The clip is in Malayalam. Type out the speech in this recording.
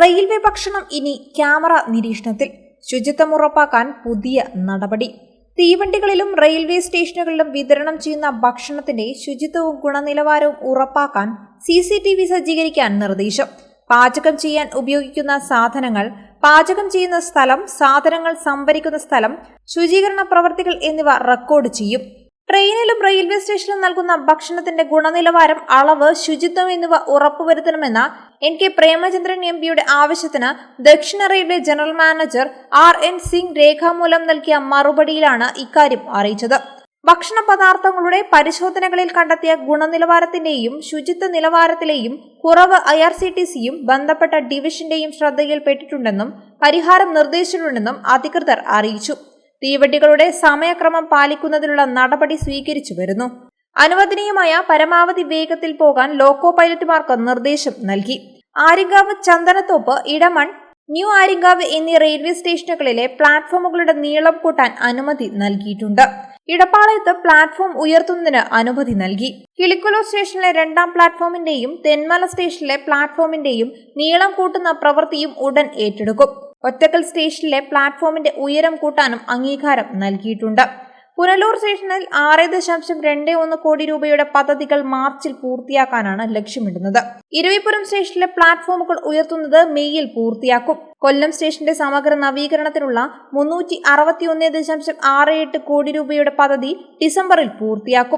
റെയിൽവേ ഭക്ഷണം ഇനി ക്യാമറ നിരീക്ഷണത്തിൽ. ശുചിത്വം ഉറപ്പാക്കാൻ പുതിയ നടപടി. തീവണ്ടികളിലും റെയിൽവേ സ്റ്റേഷനുകളിലും വിതരണം ചെയ്യുന്ന ഭക്ഷണത്തിന്റെ ശുചിത്വവും ഗുണനിലവാരവും ഉറപ്പാക്കാൻ സി സി ടി വി സജ്ജീകരിക്കാൻ നിർദ്ദേശം. പാചകം ചെയ്യാൻ ഉപയോഗിക്കുന്ന സാധനങ്ങൾ പാചകം ചെയ്യുന്ന സ്ഥലം സാധനങ്ങൾ സംഭരിക്കുന്ന സ്ഥലം ശുചീകരണ പ്രവർത്തികൾ എന്നിവ റെക്കോർഡ് ചെയ്യും. ട്രെയിനിലും റെയിൽവേ സ്റ്റേഷനിലും നൽകുന്ന ഭക്ഷണത്തിന്റെ ഗുണനിലവാരം അളവ് ശുചിത്വം എന്നിവ ഉറപ്പുവരുത്തണമെന്ന എൻ കെ പ്രേമചന്ദ്രൻ എം പിയുടെ ആവശ്യത്തിന് ദക്ഷിണ railway general manager R N Singh രേഖാമൂലം നൽകിയ മറുപടിയിലാണ് ഇക്കാര്യം അറിയിച്ചത്. ഭക്ഷണ പദാർത്ഥങ്ങളുടെ പരിശോധനകളിൽ കണ്ടെത്തിയ ഗുണനിലവാരത്തിന്റെയും ശുചിത്വ നിലവാരത്തിലെയും കുറവ് ഐ ആർ സി ടി സിയും ബന്ധപ്പെട്ട ഡിവിഷന്റെയും ശ്രദ്ധയിൽപ്പെട്ടിട്ടുണ്ടെന്നും പരിഹാരം നിർദ്ദേശിച്ചിട്ടുണ്ടെന്നും അധികൃതർ അറിയിച്ചു. തീവണ്ടികളുടെ സമയക്രമം പാലിക്കുന്നതിനുള്ള നടപടി സ്വീകരിച്ചു വരുന്നു. അനുവദനീയമായ പരമാവധി വേഗത്തിൽ പോകാൻ ലോക്കോ പൈലറ്റുമാർക്ക് നിർദ്ദേശം നൽകി. ആര്യങ്കാവ് ചന്ദനത്തോപ്പ് ഇടമൺ ന്യൂ ആര്യങ്കാവ് എന്നീ റെയിൽവേ സ്റ്റേഷനുകളിലെ പ്ലാറ്റ്ഫോമുകളുടെ നീളം കൂട്ടാൻ അനുമതി നൽകിയിട്ടുണ്ട്. ഇടപ്പാളയത്ത് പ്ലാറ്റ്ഫോം ഉയർത്തുന്നതിന് അനുമതി നൽകി. കിളിക്കുലോ സ്റ്റേഷനിലെ രണ്ടാം പ്ലാറ്റ്ഫോമിന്റെയും തെന്മല സ്റ്റേഷനിലെ പ്ലാറ്റ്ഫോമിന്റെയും നീളം കൂട്ടുന്ന പ്രവൃത്തിയും ഉടൻ ഏറ്റെടുക്കും. ഒറ്റക്കൽ സ്റ്റേഷനിലെ പ്ലാറ്റ്ഫോമിന്റെ ഉയരം കൂട്ടാനും അംഗീകാരം നൽകിയിട്ടുണ്ട്. പുനലൂർ സ്റ്റേഷനിൽ ആറ് ദശാംശം രണ്ട് ഒന്ന് കോടി രൂപയുടെ പദ്ധതികൾ മാർച്ചിൽ പൂർത്തിയാക്കാനാണ് ലക്ഷ്യമിടുന്നത്. ഇരവിപുരം സ്റ്റേഷനിലെ പ്ലാറ്റ്ഫോമുകൾ ഉയർത്തുന്നത് മെയ്യിൽ പൂർത്തിയാക്കും. കൊല്ലം സ്റ്റേഷന്റെ സമഗ്ര നവീകരണത്തിനുള്ള മുന്നൂറ്റി ദശാംശം ആറ് എട്ട് കോടി രൂപയുടെ പദ്ധതി ഡിസംബറിൽ പൂർത്തിയാക്കും.